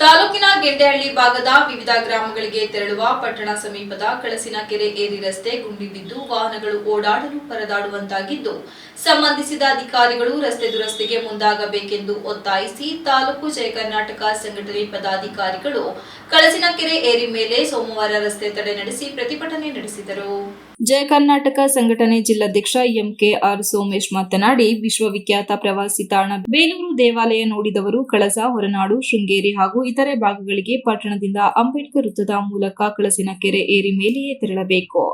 ತಾಲೂಕಿನ ಗೆಡ್ಡೆಹಳ್ಳಿ ಭಾಗದ ವಿವಿಧ ಗ್ರಾಮಗಳಿಗೆ ತೆರಳುವ ಪಟ್ಟಣ ಸಮೀಪದ ಕಳಸಿನ ಕೆರೆ ಏರಿ ರಸ್ತೆ ಗುಂಡಿ ಬಿದ್ದು ವಾಹನಗಳು ಓಡಾಡಲು ಪರದಾಡುವಂತಾಗಿದ್ದು, ಸಂಬಂಧಿಸಿದ ಅಧಿಕಾರಿಗಳು ರಸ್ತೆ ದುರಸ್ತಿಗೆ ಮುಂದಾಗಬೇಕೆಂದು ಒತ್ತಾಯಿಸಿ ತಾಲೂಕು ಜಯ ಕರ್ನಾಟಕ ಸಂಘಟನೆ ಪದಾಧಿಕಾರಿಗಳು ಕಳಸಿನ ಕೆರೆ ಏರಿ ಮೇಲೆ ಸೋಮವಾರ ರಸ್ತೆ ತಡೆ ನಡೆಸಿ ಪ್ರತಿಭಟನೆ ನಡೆಸಿದರು. ಜಯ ಕರ್ನಾಟಕ ಸಂಘಟನೆ ಜಿಲ್ಲಾಧ್ಯಕ್ಷ ಎಂಕೆಆರ್ ಸೋಮೇಶ್ ಮಾತನಾಡಿ, ವಿಶ್ವವಿಖ್ಯಾತ ಪ್ರವಾಸಿ ತಾಣ ಬೇಲೂರು ದೇವಾಲಯ ನೋಡಿದವರು ಕಳಸ, ಹೊರನಾಡು, ಶೃಂಗೇರಿ ಹಾಗೂ ಇತರೆ ಭಾಗಗಳಿಗೆ ಪಟ್ಟಣದಿಂದ ಅಂಬೇಡ್ಕರ್ ವೃತ್ತದ ಮೂಲಕ ಕಳಸಿನ ಕೆರೆ ಏರಿ ಮೇಲೆಯೇ ತೆರಳಬೇಕು.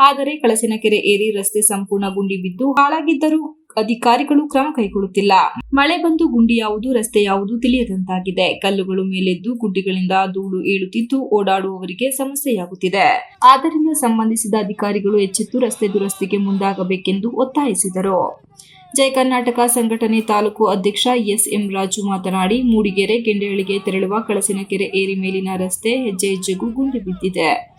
ಆದರೆ ಕಳಸಿನ ಕೆರೆ ಏರಿ ರಸ್ತೆ ಸಂಪೂರ್ಣ ಗುಂಡಿ ಬಿದ್ದು ಹಾಳಾಗಿದ್ದರೂ ಅಧಿಕಾರಿಗಳು ಕ್ರಮ ಕೈಗೊಳ್ಳುತ್ತಿಲ್ಲ. ಮಳೆ ಬಂದು ಗುಂಡಿ ಯಾವುದು, ರಸ್ತೆ ಯಾವುದು ತಿಳಿಯದಂತಾಗಿದೆ. ಕಲ್ಲುಗಳು ಮೇಲೆದ್ದು ಗುಡ್ಡಿಗಳಿಂದ ಧೂಳು ಏಳುತ್ತಿದ್ದು ಓಡಾಡುವವರಿಗೆ ಸಮಸ್ಯೆಯಾಗುತ್ತಿದೆ. ಆದ್ದರಿಂದ ಸಂಬಂಧಿಸಿದ ಅಧಿಕಾರಿಗಳು ಎಚ್ಚೆತ್ತು ರಸ್ತೆ ದುರಸ್ತಿಗೆ ಮುಂದಾಗಬೇಕೆಂದು ಒತ್ತಾಯಿಸಿದರು. ಜಯ ಕರ್ನಾಟಕ ಸಂಘಟನೆ ತಾಲೂಕು ಅಧ್ಯಕ್ಷ ಎಸ್ ಎಂ ರಾಜು ಮಾತನಾಡಿ, ಮೂಡಿಗೆರೆ, ಗೆಂಡೆಹಳ್ಳಿಗೆ ತೆರಳುವ ಕಳಸಿನ ಕೆರೆ ಏರಿ ಮೇಲಿನ ರಸ್ತೆ ಹೆಜ್ಜೆ ಹೆಜ್ಜೆಗೂ ಗುಂಡಿ ಬಿದ್ದಿದೆ.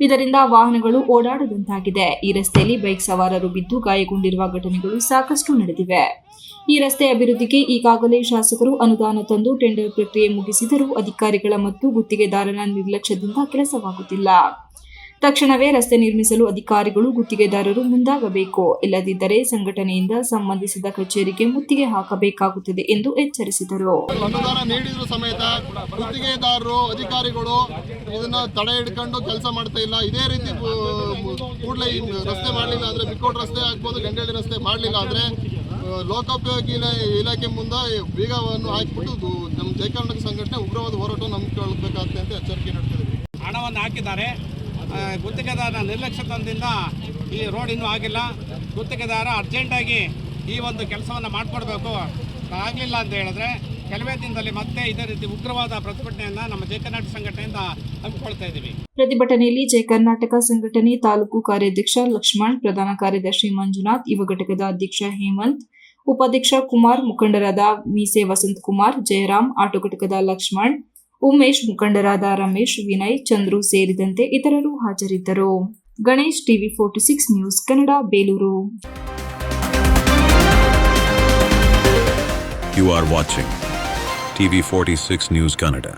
ಇದರಿಂದ ವಾಹನಗಳು ಓಡಾಡದಂತಾಗಿದೆ ಈ ರಸ್ತೆಯಲ್ಲಿ ಬೈಕ್ ಸವಾರರು ಬಿದ್ದು ಗಾಯಗೊಂಡಿರುವ ಘಟನೆಗಳು ಸಾಕಷ್ಟು ನಡೆದಿವೆ. ಈ ರಸ್ತೆ ಅಭಿವೃದ್ಧಿಗೆ ಈಗಾಗಲೇ ಶಾಸಕರು ಅನುದಾನ ತಂದು ಟೆಂಡರ್ ಪ್ರಕ್ರಿಯೆ ಮುಗಿಸಿದರೂ ಅಧಿಕಾರಿಗಳ ಮತ್ತು ಗುತ್ತಿಗೆದಾರರ ನಿರ್ಲಕ್ಷ್ಯದಿಂದ ಕೆಲಸವಾಗುತ್ತಿಲ್ಲ. ತಕ್ಷಣವೇ ರಸ್ತೆ ನಿರ್ಮಿಸಲು ಅಧಿಕಾರಿಗಳು ಗುತ್ತಿಗೆದಾರರು ಮುಂದಾಗಬೇಕು. ಇಲ್ಲದಿದ್ದರೆ ಸಂಘಟನೆಯಿಂದ ಸಂಬಂಧಿಸಿದ ಕಚೇರಿಗೆ ಮುತ್ತಿಗೆ ಹಾಕಬೇಕಾಗುತ್ತದೆ ಎಂದು ಎಚ್ಚರಿಸಿದರು. ಅನುದಾನ ನೀಡಿದ್ರು ಸಮೇತ ಗುತ್ತಿಗೆದಾರರು ಅಧಿಕಾರಿಗಳು ಇದನ್ನ ತಡೆ ಹಿಡ್ಕೊಂಡು ಕೆಲಸ ಮಾಡ್ತಾ ಇಲ್ಲ. ಇದೇ ರೀತಿ ಕೂಡಲೇ ರಸ್ತೆ ಮಾಡಲಿಲ್ಲ ಅಂದ್ರೆ ಬಿಕ್ಕೋಟ್ ರಸ್ತೆ ಆಗ್ಬೋದು ಗಂಡಳ್ಳಿ ರಸ್ತೆ ಮಾಡಲಿಲ್ಲ ಅಂದ್ರೆ ಲೋಕೋಪಯೋಗಿ ಇಲಾ- ಇಲಾಖೆ ಮುಂದೆ ಬೀಗವನ್ನು ಹಾಕಿಬಿಟ್ಟು ನಮ್ಮ ನಮ್ಮ ಜಯಕರ್ನಾಟಕ ಸಂಘಟನೆ ಉಗ್ರವಾದ ಹೋರಾಟವನ್ನು ಹಮ್ಮಿಕೊಳ್ಬೇಕಾಗ್ತದೆ ಅಂತ ಎಚ್ಚರಿಕೆ ನೀಡ್ತಿದ್ದೀವಿ ಹಣವನ್ನು ಹಾಕಿದ್ದಾರೆ. ಗುತ್ತಿಗೆದಾರನ ನಿರ್ಲಕ್ಷ್ಯತನದಿಂದ ಈ ರೋಡ್ ಇನ್ನೂ ಆಗಿಲ್ಲ. ಗುತ್ತಿಗೆದಾರ ಅರ್ಜೆಂಟಾಗಿ ಈ ಒಂದು ಕೆಲಸವನ್ನು ಮಾಡಿಕೊಡ್ಬೇಕು. ಆಗಲಿಲ್ಲ ಅಂತ ಹೇಳಿದ್ರೆ ಕೆಲವೇ ದಿನದಲ್ಲಿ ಮತ್ತೆ ಇದೇ ರೀತಿ ಉಗ್ರವಾದ ಪ್ರತಿಭಟನೆಯನ್ನು ನಮ್ಮ ಜಯ ಕರ್ನಾಟಕ ಸಂಘಟನೆಯಿಂದ ಹಮ್ಮಿಕೊಳ್ತಾ ಇದ್ದೀವಿ. ಪ್ರತಿಭಟನೆಯಲ್ಲಿ ಜಯ ಕರ್ನಾಟಕ ಸಂಘಟನೆ ತಾಲೂಕು ಕಾರ್ಯಾಧ್ಯಕ್ಷ ಲಕ್ಷ್ಮಣ್, ಪ್ರಧಾನ ಕಾರ್ಯದರ್ಶಿ ಮಂಜುನಾಥ್, ಯುವ ಘಟಕದ ಅಧ್ಯಕ್ಷ ಹೇಮಂತ್, ಉಪಾಧ್ಯಕ್ಷ ಕುಮಾರ್, ಮುಖಂಡರಾದ ಮೀಸೆ ವಸಂತ್ ಕುಮಾರ್, ಜಯರಾಮ್, ಆಟೋ ಘಟಕದ ಲಕ್ಷ್ಮಣ್ ಉಮೇಶ್ ಮುಖಂಡರಾದ ರಮೇಶ್, ವಿನಯ್, ಚಂದ್ರು ಸೇರಿದಂತೆ ಇತರರು ಹಾಜರಿದ್ದರು Ganesh TV forty six news Kannada, Belur you You are watching TV46 News Canada.